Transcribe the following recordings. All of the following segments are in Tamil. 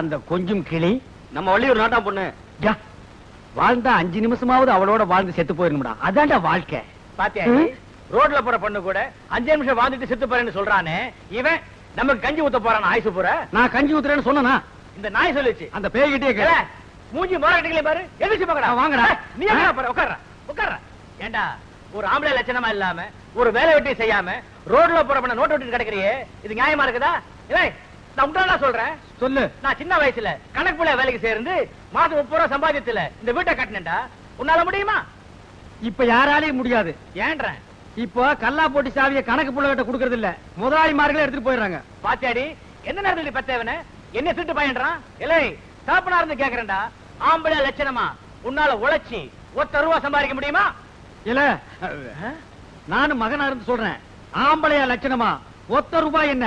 அந்த கொஞ்சம் கிளி. நம்ம வள்ளியூர் நாட்டா பொண்ணு. வாழ்ந்தா அஞ்சு நிமிஷமாவது அவளோட வாழ்ந்து செத்து போயிருணும்டா அதான்டா வாழ்க்கை. பாத்தியா. ரோட்ல போற பொண்ணு கூட அஞ்சு நிமிஷம் வாழ்ந்துட்டு செத்து போறேன்னு சொல்றானே இவன் நமக்கு கஞ்சி ஊத்த போறான் ஆயுசு பூரா? நான் கஞ்சி ஊத்துறேன்னு சொன்னனா? இந்த நாய் சொல்லுச்சு. அந்த பேய்கிட்டே கேள. மூஞ்சி மோரக்கட்டிகளே பாரு எதிர்த்து பாக்கடா வாங்கடா. நீ எங்க பாரு உட்கார்ற உட்கார்ற. ஏண்டா ஒரு ஆம்பளை லட்சணமா இல்லாம ஒரு வேலை வெட்டி செய்யாம ரோட்ல போற பண்ண நோட்டு விட்டு கிடக்குறியே இது நியாயமா இருக்குதா? இல்லை நான் உண்டாடா சொல்றேன்? சொல்லு. நான் சின்ன வயசுல கணக்கு பிள்ளை வேலைக்கு சேர்ந்து மாசம் முப்பது ரூபா சம்பாதியத்துல இந்த வீட்டை கட்டினேன்டா. உன்னால முடியுமா? இப்ப யாராலையும் முடியாது. ஏன்றேன்? இப்போ கல்லா போட்டி சாவிய கணக்கு புள்ளகிட்ட கொடுக்கறது இல்ல முதலாளிமார்களே எடுத்துட்டு போயிடுறாங்க. பாத்தியாடி எந்த நேரத்துல பெத்தவன என்ன திருட்டு பையன்றான்? இல்லை சாப்பிடா இருந்து கேக்குறேன்டா. ஆம்பளை லட்சணமா? உன்னால உழைச்சி ஒத்த ரூபா சம்பாதிக்க முடியுமா? இல்ல நானும் மகனா இருந்து சொல்றேன். ஆம்பளையா லட்சணமா? ஒத்த ரூபாய் என்ன?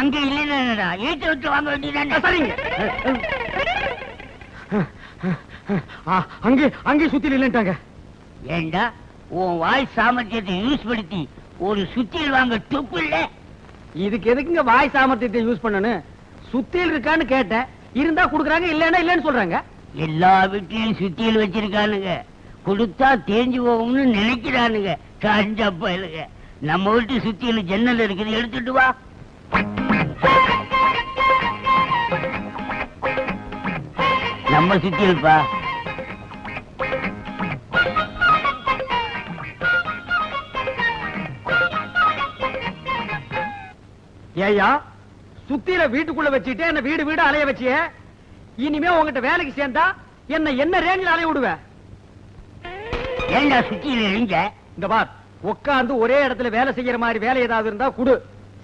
அங்க இல்லைன்னா ஏற்ற விட்டு வாங்க வேண்டியதானே சரிங்க. அங்கே அங்கே சுத்தியில் இல்லன்ட்டாங்க. ஏண்டா? உன் வாய் சாமர்த்தியத்தை யூஸ் படுத்தி ஒரு சுத்தியல் வாங்க துப்பு இல்ல இதுக்கு எதுக்குங்க வாய் சாமர்த்தியத்தை யூஸ் பண்ணனு? சுத்தியில் இருக்கான்னு கேட்டேன். இருந்தா குடுக்குறாங்க இல்லன்னா இல்லன்னு சொல்றாங்க. எல்லா வீட்லயும் சுத்தியல் வச்சிருக்கானுங்க. கொடுத்தா தேஞ்சு போகும்னு நினைக்கிறானுங்க. காஞ்ச பயலுங்க. நம்ம வீட்டு சுத்தியல் ஜன்னல் இருக்குது எடுத்துட்டு வா. நம்ம சுத்தியல்பா ஏயா சுத்தியில வீட்டுக்குள்ள வச்சுட்டு என்ன வீடு வீடு அலைய வச்சிய? இனிமே உங்ககிட்ட வேலைக்கு சேர்ந்தா என்ன என்ன ரேஞ்சில் அலைய விடுவ? ஏண்டா சுத்தியல் எரிஞ்ச இந்த பார் உட்கார்ந்து ஒரே இடத்துல வேலை செய்யற மாதிரி வேலை ஏதாவது இருந்தா குடு.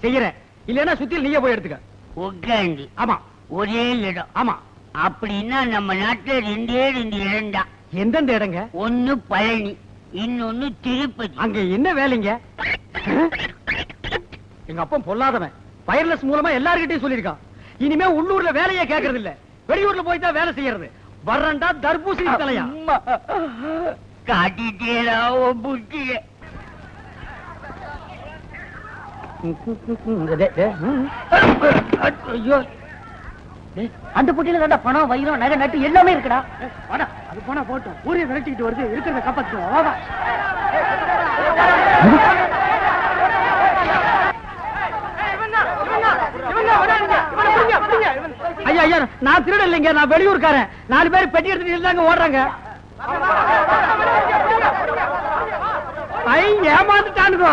செய்யறேன். இல்லன்னா சுத்தியில் நீயே போய் எடுத்துக்க. உட்காந்து ஆமா. ஒரே இடம். ஆமா. அப்படின்னா நம்ம நாட்டுல ரெண்டே ரெண்டு இடம்டா எந்தெந்த இடங்க ஒண்ணு பழனி இன்னொன்னு திருப்பதி அங்க என்ன வேலைங்க எங்க அப்பா பொல்லாதவன் வயர்லெஸ் மூலமா எல்லார்கிட்டயும் சொல்லிருக்கான் இனிமே உள்ளூர்ல வேலையே கேக்குறது இல்ல வெளியூர்ல போய் தான் வேலை செய்யறது வர்றண்டா தர்பூசணி தலையா காட்டிட்டேடா புத்திய ஐயோ அந்த பொட்டியில தாண்டா பணம் வைரம் நகை நட்டு எல்லாமே இருக்குடா. வாடா. அது போனா போட்டும். ஊரிய விரட்டிக்கிட்டு வருது. இருக்கிறத காப்பாத்துவோம் வாடா ஐயா ஐயா நான் திருட இல்லைங்க. நான் வெளியூர்காரன். நாலு பேர் பெட்டி எடுத்துட்டு இருந்தாங்க ஓடுறாங்க. ஐ ஏமாந்துட்டானுங்கோ.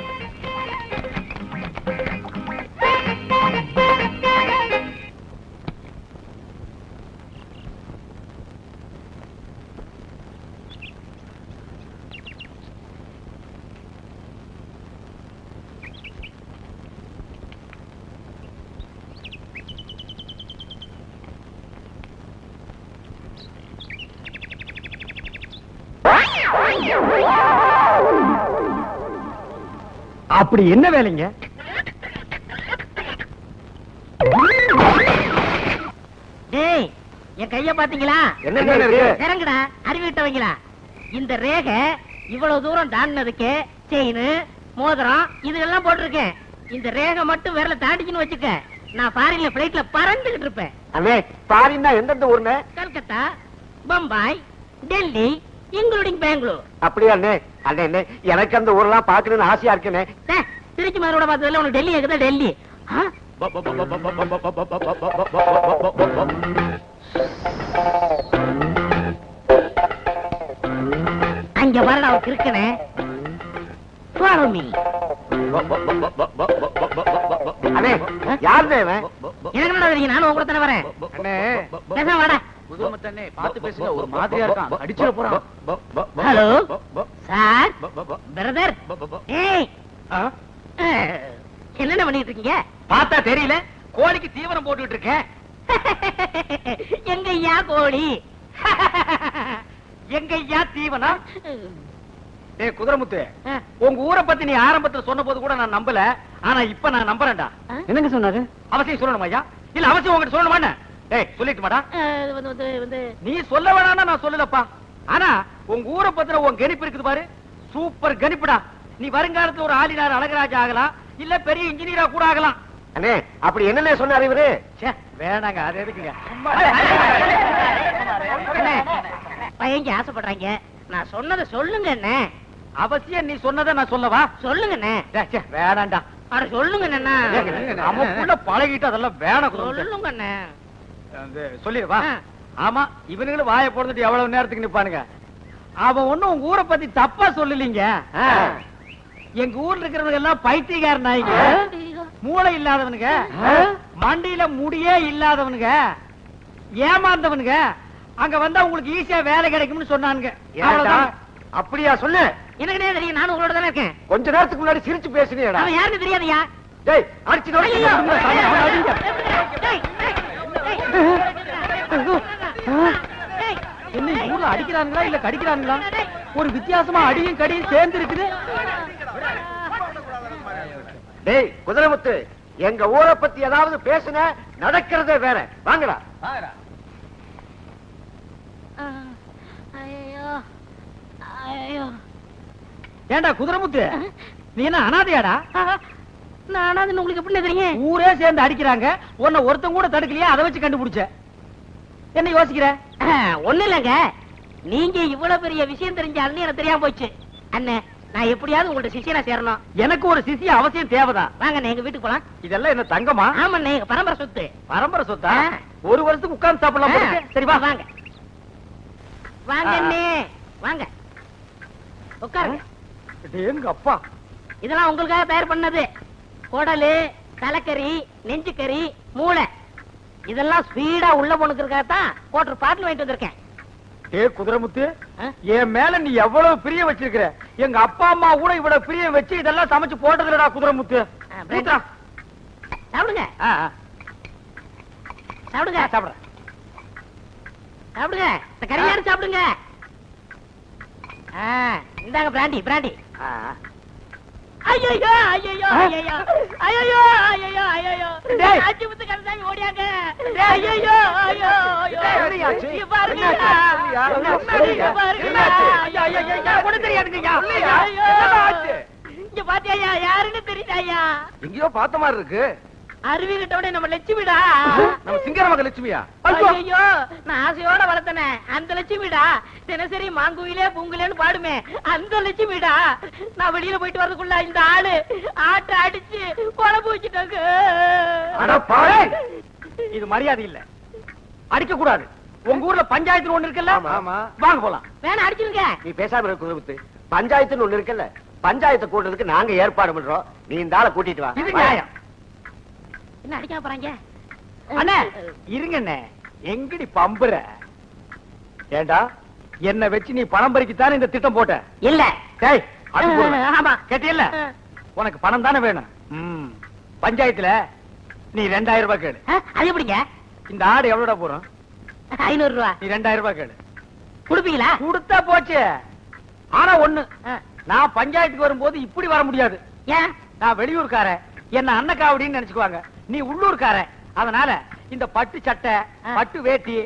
அப்படி என்ன வேலைங்க? டேய் என் கைய பாத்தீங்களா என்ன இறங்குடா அறிவிட்டவங்களா இந்த ரேகை இவ்வளவு தூரம் தாண்டினதுக்கு செயின் மோதிரம் இதெல்லாம் போட்டிருக்கேன். இந்த ரேகை மட்டும் விரல தாண்டிச்சுன்னு வச்சுக்க நான் ஃபாரின்ல பிளைட்ல பறந்துகிட்டு இருப்பேன். அண்ணே பாரின்னா எந்தெந்த ஊர்னே கல்கத்தா பம்பாய் டெல்லி இன்க்ளூடிங் பெங்களூர். அப்படியா அண்ணே எனக்கு அந்த ஊர்லாம் பாக்கணும்னு ஆசையா இருக்குண்ணே திருச்சி மதுரோட பார்த்ததுல உனக்கு டெல்லி இருக்குதா டெல்லி? அங்க அவன் இருக்கனே Follow me. அண்ணே யாருண்ணே இவன்? எனக்கு என்னடா தெரியும் நானும் உங்க தானே வரேன் அண்ணே பேசாம வாடா பார்த்து பேசுங்க ஒரு மாதிரியா இருக்கான் அடிச்சிட போறான் ஹலோ சார்? பிரதர் ஏய். என்னென்ன பண்ணிட்டு இருக்கீங்க பார்த்தா தெரியல. கோழிக்கு தீவனம் போட்டுட்டு இருக்கேன் எங்க ஐயா கோழி? எங்க ஐயா தீவனம் டேய் குதிரமுத்து. உங்க ஊரை பத்தி நீ ஆரம்பத்துல சொன்ன போது கூட நான் நம்பல. ஆனா இப்ப நான் நம்புறேன்டா. என்னங்க சொன்னாரு? அவசியம் சொல்லணும் ஐயா? இல்ல அவசியம் உங்ககிட்ட சொல்லணுமா டேய் சொல்லிட்டு மாடா நீ சொல்ல வேணாம்னா நான் சொல்லலப்பா. ஆனா உங்க ஊரை பத்தின உன் கணிப்பு இருக்குது பாரு. சூப்பர் கணிப்புடா. நீ வருங்காலத்துல ஒரு ஆளினார் அழகராஜா ஆகலாம் இல்ல பெரிய இன்ஜினியரா கூட ஆகலாம். அண்ணே அப்படி என்னண்ணே சொன்னாரு இவரு? வேணாங்க அது எதுக்குங்க? பையங்க ஆசைப்படுறாங்க. நான் சொன்னதை சொல்லுங்க அண்ணே. அவசியம் நீ சொன்னதை நான் சொல்லவா? சொல்லுங்க அண்ணே. வேணாம்டா அட சொல்லுங்க அண்ணா நமக்குள்ள பழகிட்டு அதெல்லாம் வேணாம். சொல்லுங்க அண்ணே. வந்து சொல்லிடுவா. ஆமா இவனுங்களும் வாயை போடுறதுட்டு எவ்வளவு நேரத்துக்கு நிப்பானுங்க அவன் ஒண்ணும் உங்க ஊரை பத்தி தப்பா சொல்லலீங்க. எங்க ஊர்ல இருக்கிறவங்க எல்லாம் பைத்தியக்கார நாய்ங்க மூளை இல்லாதவனுங்க மண்டியில முடியே இல்லாதவனுங்க ஏமாந்தவனுங்க அங்க வந்தா உங்களுக்கு ஈஸியா வேலை கிடைக்கும்னு சொன்னானுங்க. அப்படியா சொல்லு எனக்கு தெரியும் நானும் உங்களோட தானே இருக்கேன் கொஞ்ச நேரத்துக்கு முன்னாடி சிரிச்சு பேசுனியடா அவன் யாருன்னு தெரியாதயா டேய் அடிச்சு என்ன ஊர்ல அடிக்கிறானுங்களா இல்ல கடிக்கிறானுங்களா? ஒரு வித்தியாசமா அடியும் கடியும் சேர்ந்து இருக்குது. டேய் குதிரைமுத்து எங்க ஊரை பத்தி ஏதாவது பேசுன நடக்கிறதே வேற. வாங்கடா. ஐயோ ஐயோ. ஏண்டா குதிரைமுத்து? நீ என்ன அனாதையாடா? நானா அது உங்களுக்கு எப்படி தெரியும் ஊரே சேர்ந்து அடிக்கிறாங்க. உன்னை ஒருத்தன் கூட தடுக்கலையா? அதை வச்சு கண்டுபிடிச்ச. என்ன யோசிக்கிற? ஒண்ணு இல்லங்க. நீங்க இவ்வளவு பெரிய விஷயம் தெரிஞ்சாலும் எனக்கு தெரியாம போச்சு. அண்ணே நான் எப்படியாவது உங்கள்ட்ட சிஷியனா சேரணும். எனக்கு ஒரு சிசிய அவசியம் தேவைதான். வாங்க எங்க வீட்டுக்கு போலாம். இதெல்லாம் என்ன தங்கமா? ஆமாண்ணே எங்க பரம்பரை சொத்து. பரம்பரை சொத்தா. ஒரு வருஷத்துக்கு உட்கார்ந்து சாப்பிடலாம். சரி வா. வாங்க வாங்க. அண்ணே வாங்க. உட்காருங்க. எங்க அப்பா? இதெல்லாம் உங்களுக்காக தயார் பண்ணது. குடலு தலைக்கறி நெஞ்சுக்கறி மூளை. இதெல்லாம் ஸ்பீடா உள்ள போனுக்கிறதுக்காக தான் கோட்டர் பாட்டில் வாங்கிட்டு வந்திருக்கேன். ஏ குதிரைமுத்து? என் மேல நீ எவ்வளவு பிரியம் வச்சிருக்கிற? எங்க அப்பா அம்மா கூட இவ்வளவு பிரியம் வச்சு இதெல்லாம் சமைச்சு போட்டதுலடா குதிரைமுத்து. சாப்பிடுங்க. சாப்பிடுங்க. சாப்பிடுறேன். சாப்பிடுங்க. இந்த கறியாடு சாப்பிடுங்க. இந்தாங்க பிராண்டி பிராண்டி. ஐயோ ஐயோ? ஐயோ ஐயோ ஐயோ ஐயோ. அஞ்சு முத்து கடைசாமி ஓடியாங்க. ஐயோ ஐயோ ஐயோ? இங்க பாருங்க? ஐயா, ஐயா, ஐயா, ஐயா, அருவி கிட்டோட நம்ம லட்சுமிடா. நம்ம சிங்கர மக லட்சுமியா ஐயோ நான் ஆசையோட வளர்த்தனே. அந்த லட்சுமிடா. தினசரி மாங்குயிலே பூங்குலேன்னு பாடுமே. அந்த லட்சுமிடா. நான் வெளியில போயிட்டு வரதுக்குள்ள இந்த ஆளு ஆட்ட அடிச்சு குழம்பு வச்சுட்டாங்க இது மரியாதை இல்ல. அடிக்க கூடாது. உங்க ஊர்ல பஞ்சாயத்து ஒண்ணு இருக்குல்ல. வாங்க போலாம். வேணா அடிச்சிருங்க. நீ பேசாம இருக்க பஞ்சாயத்துன்னு ஒண்ணு இருக்குல்ல? பஞ்சாயத்தை கூட்டுறதுக்கு நாங்க ஏற்பாடு பண்றோம். நீ இந்த ஆளை கூட்டிட்டு வா. இது நியாயம். என்ன அடிக்காம போறாங்க? அண்ணே இருங்க அண்ணே எங்கடி பம்புற? ஏண்டா என்ன வச்சு நீ பணம் பறிக்கத்தானே இந்த திட்டம் போட்ட? இல்ல. டேய். ஆமா. கேட்டியல்ல? உனக்கு பணம் தானே வேணும். ம். பஞ்சாயத்துல நீ ரெண்டாயிரம் ரூபாய் கேளு. அது எப்படிங்க? இந்த ஆடு எவ்வளவுடா போறோம் ஐநூறு ரூபா. நீ ரெண்டாயிரம் ரூபாய் கேளு. கொடுப்பீங்களா? கொடுத்தா போச்சு. ஆனா ஒண்ணு நான் பஞ்சாயத்துக்கு வரும்போது இப்படி வர முடியாது. ஏன்? நான் வெளியூர்காரன். என்ன அன்னக்காவடின்னு நினைச்சுக்குவாங்க. நீ உள்ளூர்காரன். அதனால இந்த பட்டு சட்டை. பட்டு வேட்டி.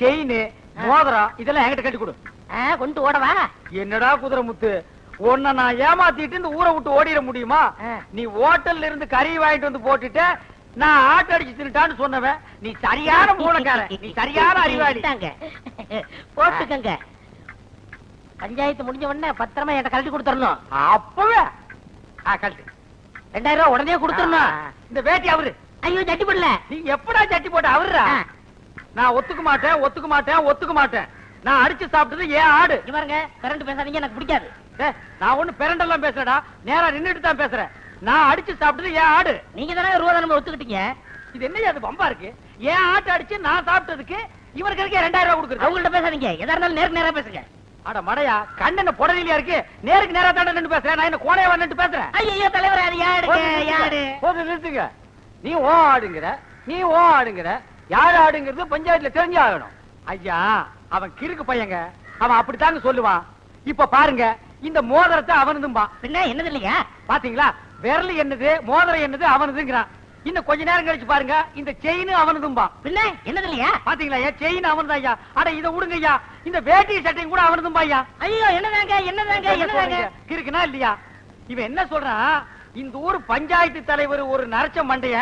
செயின் மோதிரம் இதெல்லாம் என்கிட்ட கட்டி கொடு. கொண்டு ஓடவா என்னடா குதிரை முத்து உன்னை நான் ஏமாத்திட்டு இந்த ஊரை விட்டு ஓடிட முடியுமா. நீ ஹோட்டல்ல இருந்து கறி வாங்கிட்டு வந்து போட்டுட்டு நான் ஆட்ட அடிச்சு தின்னுட்டான்னு சொன்னவன். நீ சரியான மூலக்காரன் நீ சரியான அறிவாளி. போட்டுக்கங்க. பஞ்சாயத்து முடிஞ்ச உடனே பத்திரமா என்கிட்ட கழட்டி கொடுத்துடணும் அப்பவே. ஆ, கழட்டு. ரெண்டாயிரம் ரூபாய் உடனே கொடுத்துடணும் இந்த வேட்டி அவரு. ஐயோ சட்டி போடல. நீ எப்படா சட்டி போட்ட? அவருடா ஆ. நான் ஒத்துக்க மாட்டேன் ஒத்துக்க மாட்டேன் ஒத்துக்க மாட்டேன். நான் அடிச்சு சாப்பிட்டது ஏன் ஆடு. இங்க பாருங்க கரண்ட் பேசாதீங்க எனக்கு பிடிக்காது. நான் ஒண்ணு பிறண்டெல்லாம் பேசுறடா நேரா நின்னுட்டு தான் பேசுறேன். நான் அடிச்சு சாப்பிட்டது ஏன் ஆடு. நீங்க தானே ரூபா தானே ஒத்துக்கிட்டீங்க? இது என்ன அது பம்பா இருக்கு? ஏன் ஆட்டு அடிச்சு நான் சாப்பிட்டதுக்கு இவருக்கு இருக்கே ரெண்டாயிரம் ரூபாய் கொடுக்குறது அவங்கள்ட்ட பேசாதீங்க. எதா இருந்தாலும் நேருக்கு நேரா பேசுங்க. அட மடையா கண்ணன புடலியா இருக்கு? நேருக்கு நேரா தாண்ட நின்று பேசுறேன். நான் என்ன கோணையா நின்று பேசுறேன். ஐயோ தலைவர் அது யாருங்க? யாரு? போது நிறுத்துங்க. நீ ஓ ஆடுங்கிற நீ ஓ ஆடுங்கிற யார் ஆடுங்கிறது பஞ்சாயத்துல தெரிஞ்சு ஆகணும். ஐயா அவன் கிறுக்கு பையங்க. அவன் அப்படித்தாங்க சொல்லுவான். இப்ப பாருங்க இந்த மோதிரத்தை அவனதும்பா. பின்ன என்னது இல்லையா? பாத்தீங்களா? விரல் என்னது மோதிரம் என்னது அவனதுங்கிறான். இன்னும் கொஞ்ச நேரம் கழிச்சு பாருங்க இந்த செயின் அவனதும்பா. பின்ன என்னது இல்லையா? பாத்தீங்களா ஏன் செயின் அவனதா ஐயா? அட இத விடுங்க ஐயா. இந்த வேட்டி சட்டையும் கூட அவனதும்பா ஐயா. ஐயோ என்னதாங்க என்னதாங்க என்னதாங்க? இருக்குனா இல்லையா? இவன் என்ன சொல்றான்? இந்த ஊர் பஞ்சாயத்து தலைவர் ஒரு நரச்ச மண்டைய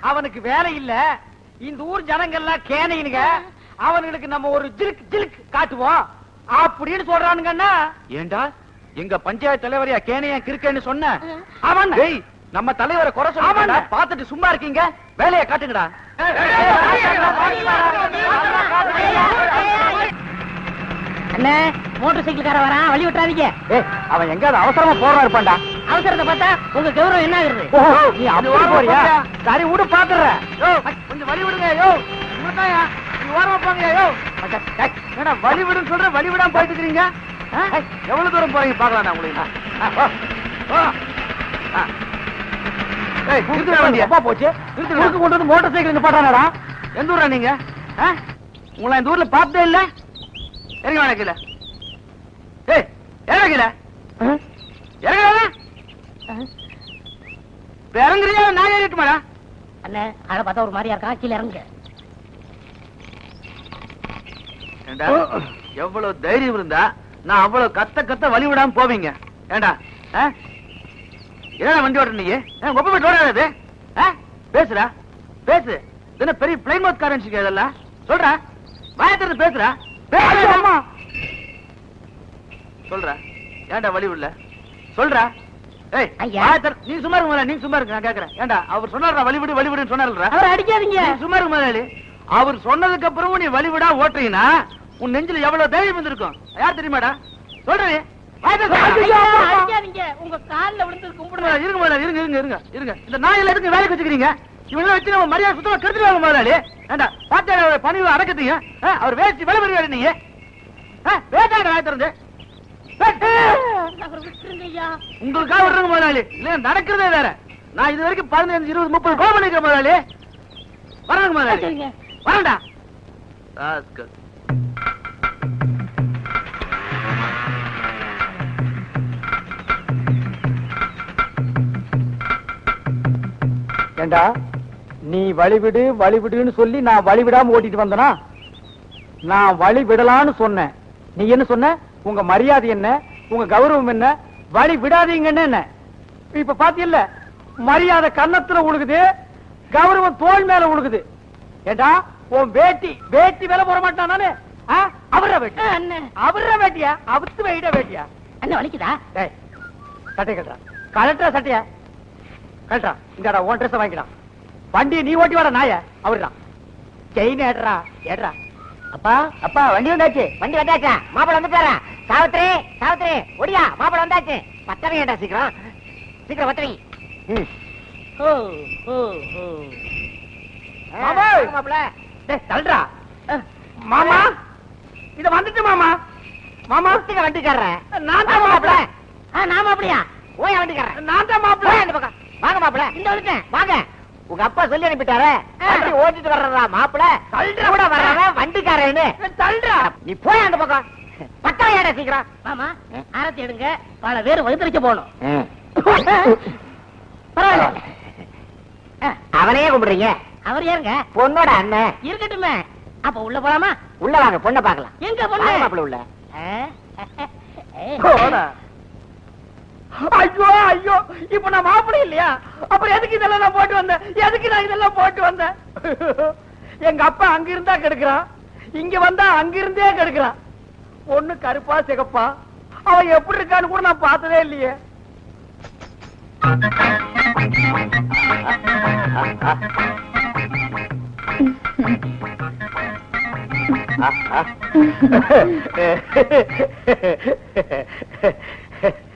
அவனுக்கு வேலை இல்ல இந்த ஊர் ஜனங்கள்லாம் கேனையினுங்க அவனுங்களுக்கு நம்ம ஒரு ஜிலுக் ஜிலுக் காட்டுவோம் அப்படின்னு சொல்றானுங்கன்னா ஏண்டா எங்க பஞ்சாயத்து தலைவரையா கேனையா கிறுக்கன்னு சொன்ன அவன் நம்ம தலைவரை குறை சொல்ல பாத்துட்டு சும்மா இருக்கீங்க வேலையை காட்டுங்கடா அண்ணே மோட்டார் சைக்கிள்கார வரான் வழி விட்டுறாதீங்க அவன் எங்கயாவது அவசரமா போறா இருப்பான்டா அவசரத்தை பார்த்தா உங்க கௌரவம் என்ன ஆகுறது? நீ அப்படி போறியா? சரி விடு பாத்துறேன். கொஞ்சம் வழி விடுங்க யோ. இவர்தான்யா. நீ ஓரமா போங்க யோ. வழி விடுன்னு சொல்ற? வழி விடாம போயிட்டு இருக்கீங்க? எவ்வளவு தூரம் போறீங்க பாக்கலாம் நான் உங்களுக்கு. போச்சு? நிறுத்து கொண்டு வந்து மோட்டார் சைக்கிள் நிப்பாட்டானடா எந்த ஊரா நீங்க? உங்களை இந்த ஊர்ல பார்த்ததே இல்ல. இறங்க வேணா கீழே? ஏய் இறங்க கீழே? இறங்க இறங்குறியா? நான் ஏறிட்டுமாடா? அண்ணே அத பார்த்தா ஒரு மாதிரியா இருக்கான் கீழே இறங்குங்க. ஏண்டா எவ்வளவு தைரியம் இருந்தா நான் அவ்வளவு கத்த கத்த வழி விடாம போவீங்க. ஏண்டா ஆ? என்னடா வண்டி ஓட்டுற நீ? ஒப்ப போய் ஓடாது பேசுடா பேசு. என்ன பெரிய பிளைன் மோத் காரன் இதெல்லாம்? சொல்றா வாயத்திறது பேசுறா பேசுறா சொல்றா ஏன்டா வழி விடல? சொல்றா நீ சும்மா இருக்க நீ சும்மா இருக்க நான் கேக்குறேன். ஏண்டா அவர் சொன்னாரா வழி விடு வழி விடுன்னு சொன்னார்ல அவரை அடிக்காதீங்க. சும்மா இருக்க முதலாளி அவர் சொன்னதுக்கு அப்புறமும் நீ வழிவிடா ஓட்டுறீங்கன்னா உன் நெஞ்சில எவ்வளவு தைரியம் வந்திருக்கும்? யார் தெரியுமாடா? அடிக்காதீங்க. உங்க கால்ல விழுந்து கும்பிடுவேன் இருங்க முதலாளி இருங்க இருங்க இருங்க இருங்க. இந்த நாயில எதுக்கு வேலைக்கு வச்சுக்கிறீங்க? இவங்க வச்சு நம்ம மரியாதை சுத்தமா கெடுத்துருவாங்க முதலாளி ஏண்டா அவர் பணிவு அடக்கத்தீங்க அவர் வேஸ்ட் விலை பெறுவாரு நீங்க. வேட்டாங்க வாய் திறந்து உங்களுக்காக விடுறங்க முதலாளி. இல்ல நடக்கிறதே வேற. நான் இது வரைக்கும் பதினஞ்சு இருபது முப்பது கோல் பண்ணிருக்கேன் முதலாளி. வரங்க முதலாளி. வரண்டா. ஏண்டா? நீ வழிவிடு வழிவிடுன்னு சொல்லி நான் வழிவிடாம ஓட்டிட்டு வந்தனா? நான் வழி விடலான்னு சொன்னேன். நீ என்ன சொன்ன? உங்க மரியாதை என்ன? உங்க கௌரவம் என்ன? வழி விடாதீங்கன்னு என்ன? இப்ப பாத்தியல்ல மரியாதை கன்னத்துல உழுகுது கௌரவம் தோல் மேல உழுகுது. ஏண்டா உன் வேட்டி வேட்டி மேல போட மாட்டான் நானு? அவர வேட்டி. அவர வேட்டியா? அவுத்து வைட வேட்டியா? அண்ணே வலிக்குதா? டேய் சட்டை கட்டுறா கலட்டா சட்டையா. கலட்டா இந்தாடா உன் ட்ரெஸ் வாங்கிடா. வண்டியை நீ ஓட்டி வாடா நாய. அவருதான் செயின் ஏடுறா ஏடுறா. அப்பா அப்பா வண்டி வந்தாச்சு. வண்டி வந்தாச்சா? மாப்பிள வந்துட்டாரா சாவித்ரி சாவித்ரி ஒடியா மாப்பிள வந்தாச்சு. பத்தனை ஏண்டா சீக்கிரம்? சீக்கிரம் பத்தனை ஓ ஓ ஓ மாமா. மாப்பிள. டேய் தள்ளுடா. மாமா இத வந்துட்டு மாமா. மாமா. ஒருத்தங்க வண்டிக்காரன் நான் தான் மாப்பிள. மாப்பிள. ஆ நான் மாப்பிளையா? ஓய் வண்டிக்காரன் நான் தான் மாப்பிள. போய் அந்த பக்கம். வாங்க மாப்பிள. இந்த வந்துட்டேன் வாங்க. உங்க அப்பா சொல்லி அனுப்பிட்டாரு. ஓட்டிட்டு வர்றதா மாப்பிள. கூட வர்றவன் வண்டிக்காரன்னு. தள்ளுடா. நீ போய் அந்த பக்கம். பக்கம் ஏடா சீக்கிரம். மாமா ஆரத்தி எடுங்க. பல பேர் வகுத்தரிக்க போகணும். பரவாயில்ல. அவனையே கும்பிடுறீங்க? அவர் யாருங்க? பொண்ணோட அண்ணன். இருக்கட்டுமே. அப்ப உள்ள போலாமா? உள்ள வாங்க பொண்ணை பார்க்கலாம். எங்க பொண்ணு? மாப்பிள்ளை உள்ள. ஐயோ ஐயோ இப்ப நான் மாப்பிள்ளை இல்லையா? அப்புறம் எதுக்கு இதெல்லாம் நான் போட்டு வந்தேன்? எதுக்கு நான் இதெல்லாம் போட்டு வந்தேன்? எங்க அப்பா அங்க இருந்தா கெடுக்கிறான். இங்க வந்தா அங்க இருந்தே கெடுக்கிறான். பொண்ணு கருப்பா சிகப்பா. அவன் எப்படி இருக்கான்னு கூட நான் பார்த்ததே இல்லையே.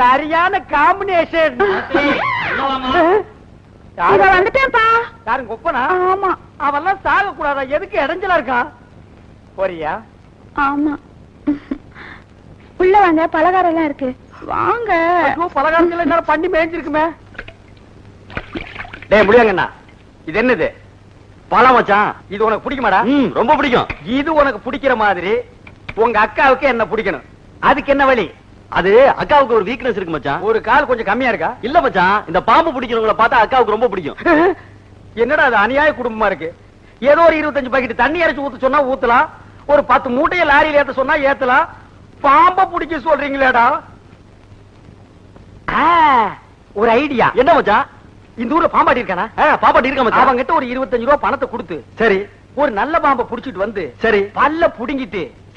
சரியான காம்பினேஷன் இத வந்துட்டேன்ப்பா. யாரும் கொப்பனா ஆமா. அவெல்லாம் சாக கூடாதா? எதுக்கு இடைஞ்சலா இருக்கான் போறியா? ஆமா. உள்ள வாங்க பலகாரம் எல்லாம் இருக்கு. வாங்க. ஐயோ பலகாரத்துல என்ன பண்ணி மேய்ஞ்சிருக்குமே. டேய் முடியாங்கண்ணா. இது என்னது? பழம் மச்சான். இது உனக்கு பிடிக்குமாடா? ரொம்ப பிடிக்கும். இது உனக்கு பிடிக்கிற மாதிரி. உங்க அக்காவுக்கு என்ன பிடிக்கணும்? அதுக்கு என்ன வழி? அது அக்காவுக்கு ஒரு வீக்னஸ் இருக்கு மச்சான். ஒரு கால் கொஞ்சம் கம்மியா இருக்கா? இல்ல மச்சான். இந்த பாம்பு பிடிக்கிறவங்கள பார்த்தா அக்காவுக்கு ரொம்ப பிடிக்கும். என்னடா அது அநியாய குடும்பமா இருக்கு? ஏதோ ஒரு இருபத்தஞ்சு பாக்கெட் தண்ணி அரைச்சு ஊத்த சொன்னா ஊத்தலாம். ஒரு பத்து மூட்டைய லாரியில ஏத்த சொன்னா ஏத்தலாம். பாம்ப பிடிக்க சொல்றீங்களேடா. ஒரு ஐடியா என்ன மச்சான்? இந்த ஊர்ல பாம்பாடி இருக்கானா? ஆ, பாப்பாட்டி இருக்க மச்சான்? அவங்கிட்ட ஒரு இருபத்தஞ்சு ரூபா பணத்தை கொடுத்து சரி. ஒரு நல்ல பாம்பை புடிச்சிட்டு வந்து சரி. பல்ல புடுங்கிட்டு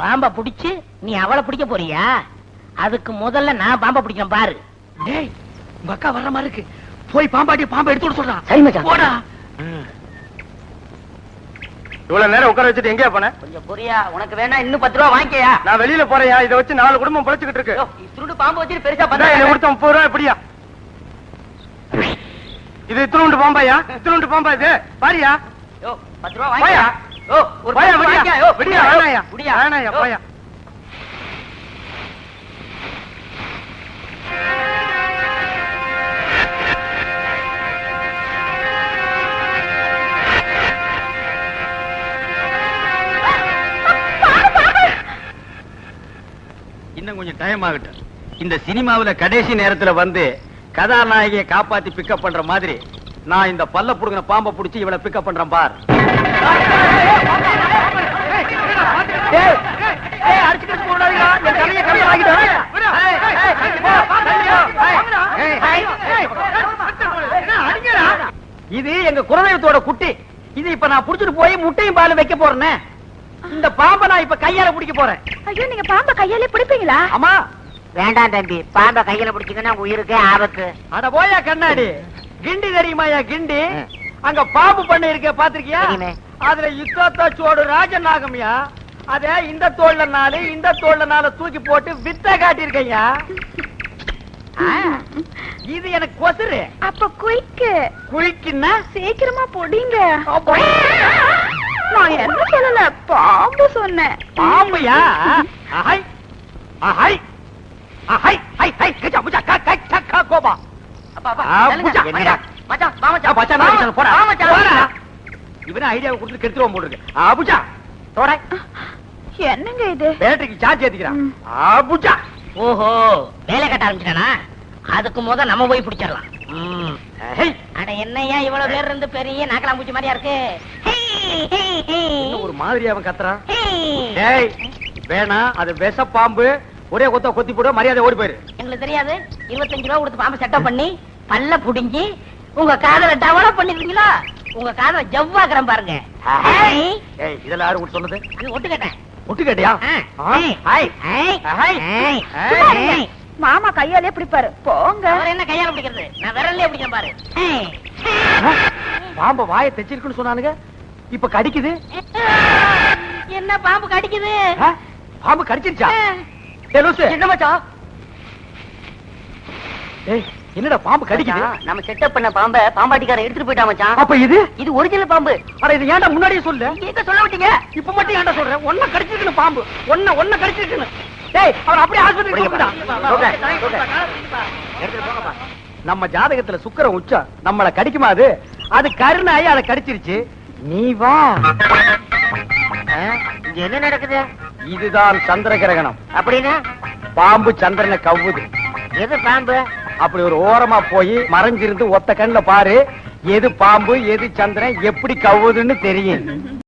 பாம்ப புடிச்சு நீ அவளை பிடிக்க போறியா? அதுக்கு முதல்ல நான் பாம்ப பிடிக்கிறேன் பாரு. டேய் உங்க அக்கா வர்ற மாதிரி இருக்கு. போய் பாம்பாட்டி பாம்பை எடுத்து விட சொல்றான் சரி மச்சான். போடா. இவ்வளவு நேரம் உட்கார வச்சுட்டு எங்கேயா போன? கொஞ்சம் புரியா உனக்கு வேணா இன்னும் பத்து ரூபா வாங்கிக்கயா நான் வெளியில போறேயா இதை வச்சு நாலு குடும்பம் பொழைச்சுக்கிட்டு இருக்கு. திருடு பாம்பு வச்சு பெருசா இந்தா, என்னை கொடுத்த முப்பது ரூபா எப்படியா இது இத்தினுண்டு பாம்பாயா? இத்தினுண்டு பாம்பா இது? பாரியா? யோ பத்து ரூபா. வாங்கியா? இன்னும் கொஞ்சம் டைம் ஆகட்டும். இந்த சினிமாவுல கடைசி நேரத்துல வந்து கதாநாயகியை காப்பாத்தி பிக்கப் பண்ற மாதிரி நான் இந்த பல்ல புடுங்கின பாம்பை புடிச்சு இவளை பிக்கப் பண்றேன் பார். இது எங்க குலதெய்வத்தோட குட்டி. இது இப்ப நான் புடிச்சிட்டு போய் முட்டையும் பால் வைக்க போறேனே. இந்த பாம்பை நான் இப்ப கையால பிடிக்க போறேன். ஐயோ நீங்க பாம்ப கையாலே பிடிப்பீங்களா? அம்மா. வேண்டாம் தம்பி. பாம்பை கையில பிடிச்சிங்கன்னா உயிருக்கே ஆபத்து. அட போயா கண்ணாடி. கிண்டி தெரியுமாயா கிண்டி? அங்க பாம்பு பண்ணை இருக்க பாத்திருக்கியா. அதுல யுத்தத்த சோடு ராஜநாகம்யா. அத இந்த தோல்ல நாலு இந்த தோல்ல நாலு தூக்கி போட்டு வித்த காட்டியிருக்கையா? இது எனக்கு கொசுரு அப்ப குயிக்கு குளிக்குன்னா? சீக்கிரமா பொடிங்க. நான் என்ன சொல்லல? பாம்பு சொன்னேன். பாம்புயா? அஹை. அஹை. அஹை. ஹை ஹை. கச்சா முச்சா க க க கோபா. அப்பா அப்பா மச்சான், மச்சான் வா ஆ, மச்சான் மச்சான், வா, மச்சான், போடா. வா மச்சான். போடா. இவனே ஐடியாவை கொடுத்து கெடுத்துருவோம் போட்டுருக்கு. அபுஜா தோட. என்னங்க இது? பேட்டரிக்கு சார்ஜ் ஏத்திக்கிறான். அபுஜா ஓஹோ வேலை கட்ட ஆரம்பிச்சிட்டானா? அதுக்கு முத நம்ம போய் பிடிச்சிடலாம். அட என்னய்யா இவ்வளவு பேர் இருந்து பெரிய நாக்கலாம் பூச்சி மாதிரியா இருக்கு? ஒரு மாதிரி அவன் கத்துறான்? ஹே. டேய் வேணாம் அது விஷ பாம்பு ஒரே கொத்த கொத்தி போட மரியாதை ஓடி போயிரு. எங்களுக்கு தெரியாது. இருபத்தஞ்சு ரூபா கொடுத்து பாம்பை செட்டப் பண்ணி பல்ல புடுங்கி உங்க காதல டெவலப் பண்ணிருக்கீங்களா? உங்க காதல ஜவ்வாக்குறேன் பாருங்க. இதெல்லாம் யாரு உங்களுக்கு சொன்னது? ஒட்டு கேட்டேன். ஒட்டு கேட்டியா. மாமா கையாலே பிடிப்பாரு. போங்க. என்ன கையால பிடிக்கிறது? நான் விரல்லே பிடிக்கிறேன் பாரு. பாம்ப வாயை தைச்சிருக்குன்னு சொன்னானுங்க. இப்ப கடிக்குது. என்ன பாம்பு கடிக்குது? பாம்பு கடிச்சிருச்சா. என்ன மச்சான்? ஏய், என்னடா பாம்பு கடிக்குது? நம்ம செட்டப் பண்ண பாம்ப பாம்பாட்டிக்காரன் எடுத்துட்டு போயிட்டான் மச்சான். அப்ப இது? இது ஒரிஜினல் பாம்பு. அட இது ஏன்டா முன்னாடியே சொல்லு? நீங்க சொல்ல விட்டீங்க? இப்ப மட்டும் ஏன்டா சொல்றேன் ஒன்ன கடிச்சிருக்குன்னு பாம்பு. ஒன்ன ஒன்ன கடிச்சிருக்குன்னு. டேய் அவர் அப்படியே ஆஸ்பத்திரி கூப்பிடா. நம்ம ஜாதகத்துல சுக்கிரன் உச்சம். நம்மள கடிக்குமா அது? அது கருணாயி அதை கடிச்சிருச்சு. நீ வா. இங்க என்ன நடக்குது? இதுதான் சந்திர கிரகணம் அப்படின்னு? பாம்பு சந்திரனை கவ்வுது. எது பாம்பு? அப்படி ஒரு ஓரமா போய் மறைஞ்சிருந்து ஒத்த கண்ணுல பாரு எது பாம்பு எது சந்திரன் எப்படி கவுதுன்னு தெரியும்.